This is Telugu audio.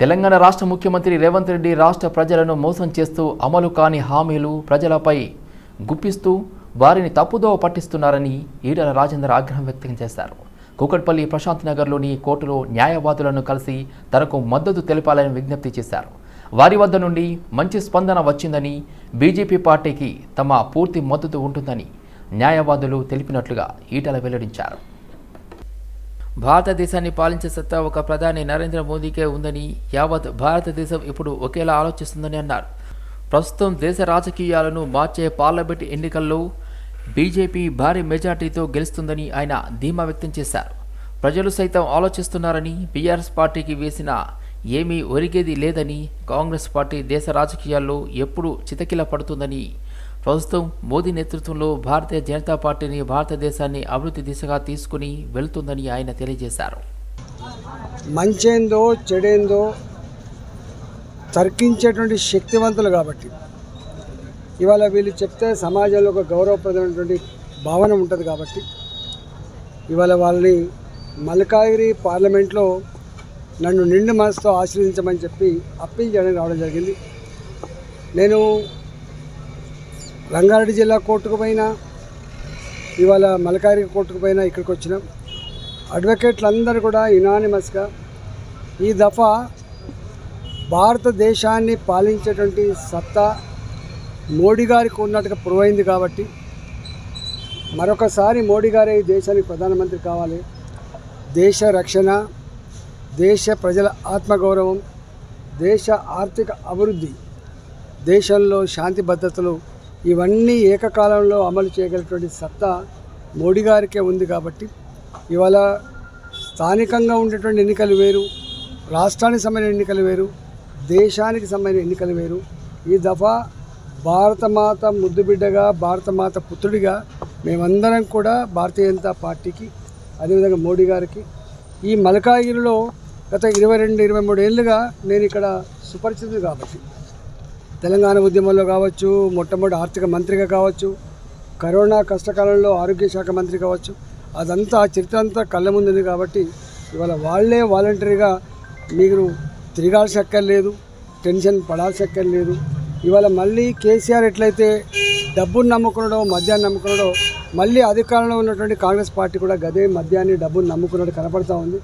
తెలంగాణ రాష్ట్ర ముఖ్యమంత్రి రేవంత్ రెడ్డి రాష్ట్ర ప్రజలను మోసం చేస్తూ అమలు కాని హామీలు ప్రజలపై గుప్పిస్తూ వారిని తప్పుదోవ పట్టిస్తున్నారని ఈటల రాజేందర్ ఆగ్రహం వ్యక్తం చేశారు. కూకట్పల్లి ప్రశాంత్ నగర్లోని కోర్టులో న్యాయవాదులను కలిసి తనకు మద్దతు తెలపాలని విజ్ఞప్తి చేశారు. వారి వద్ద నుండి మంచి స్పందన వచ్చిందని బీజేపీ పార్టీకి తమ పూర్తి మద్దతు ఉంటుందని న్యాయవాదులు తెలిపినట్లుగా ఈటల వెల్లడించారు. భారతదేశాన్ని పాలించే సత్తా ఒక ప్రధాని నరేంద్ర మోదీకే ఉందని యావత్ భారతదేశం ఇప్పుడు ఒకేలా ఆలోచిస్తుందని అన్నారు. ప్రస్తుతం దేశ రాజకీయాలను మార్చే పార్లమెంట్ ఎన్నికల్లో బీజేపీ భారీ మెజార్టీతో గెలుస్తుందని ఆయన ధీమా వ్యక్తం చేశారు. ప్రజలు సైతం ఆలోచిస్తున్నారని బీఆర్ఎస్ పార్టీకి వేసిన ఏమీ ఒరిగేది లేదని కాంగ్రెస్ పార్టీ దేశ రాజకీయాల్లో ఎప్పుడూ చితకిల పడుతుందని ప్రస్తుతం మోదీ నేతృత్వంలో భారతీయ జనతా పార్టీని భారతదేశాన్ని అభివృద్ధి దిశగా తీసుకుని వెళుతుందని ఆయన తెలియజేశారు. మంచేందో చెడేందో తర్కించేటువంటి శక్తివంతులు కాబట్టి. ఇవాళ వీళ్ళు చెప్తే సమాజంలో ఒక గౌరవప్రదమైనటువంటి భావన ఉంటుంది కాబట్టి ఇవాళ వాళ్ళని మల్కాగిరి పార్లమెంట్లో నన్ను నిండు మనసుతో ఆశీర్వదించమని చెప్పి అప్పీల్ చేయడానికి రావడం జరిగింది. నేను రంగారెడ్డి జిల్లా కోర్టుకు పోయినా ఇవాళ మలకారి కోర్టుకు పోయినా ఇక్కడికి వచ్చినాం. అడ్వకేట్లందరూ కూడా యునానిమస్గా ఈ దఫా భారతదేశాన్ని పాలించేటువంటి సత్తా మోడీ గారికి ఉన్నట్టుగా ప్రూవ్ అయింది కాబట్టి మరొకసారి మోడీ గారే ఈ దేశానికి ప్రధానమంత్రి కావాలి. దేశ రక్షణ దేశ ప్రజల ఆత్మగౌరవం దేశ ఆర్థిక అభివృద్ధి దేశంలో శాంతి భద్రతలు ఇవన్నీ ఏకకాలంలో అమలు చేయగలిగినటువంటి సత్తా మోడీ గారికే ఉంది కాబట్టి ఇవాళ స్థానికంగా ఉండేటువంటి ఎన్నికలు వేరు రాష్ట్రానికి సంబంధించిన ఎన్నికలు వేరు దేశానికి సంబంధించిన ఎన్నికలు వేరు. ఈ దఫా భారతమాత ముద్దుబిడ్డగా భారతమాత పుత్రుడిగా మేమందరం కూడా భారతీయ జనతా పార్టీకి అదేవిధంగా మోడీ గారికి ఈ మలకాగిరిలో గత ఇరవై రెండు ఇరవై మూడు ఏళ్ళుగా నేను ఇక్కడ సుపరిచితుడు కాబట్టి తెలంగాణ ఉద్యమంలో కావచ్చు మొట్టమొదటి ఆర్థిక మంత్రిగా కావచ్చు కరోనా కష్టకాలంలో ఆరోగ్య శాఖ మంత్రి కావచ్చు అదంతా ఆ చరిత్ర అంతా కళ్ళ ముందుంది కాబట్టి ఇవాళ వాళ్ళే వాలంటరీగా మీరు తిరగాల్సి అక్కర్లేదు టెన్షన్ పడాల్సి అక్కర్లేదు ఇవాళ మళ్ళీ కేసీఆర్ ఎట్లయితే డబ్బును నమ్ముకున్నాడో మద్యాన్ని నమ్ముకున్నాడో మళ్ళీ అధికారంలో ఉన్నటువంటి కాంగ్రెస్ పార్టీ కూడా గదే మద్యాన్ని డబ్బును నమ్ముకున్నట్టు కనపడతా ఉంది.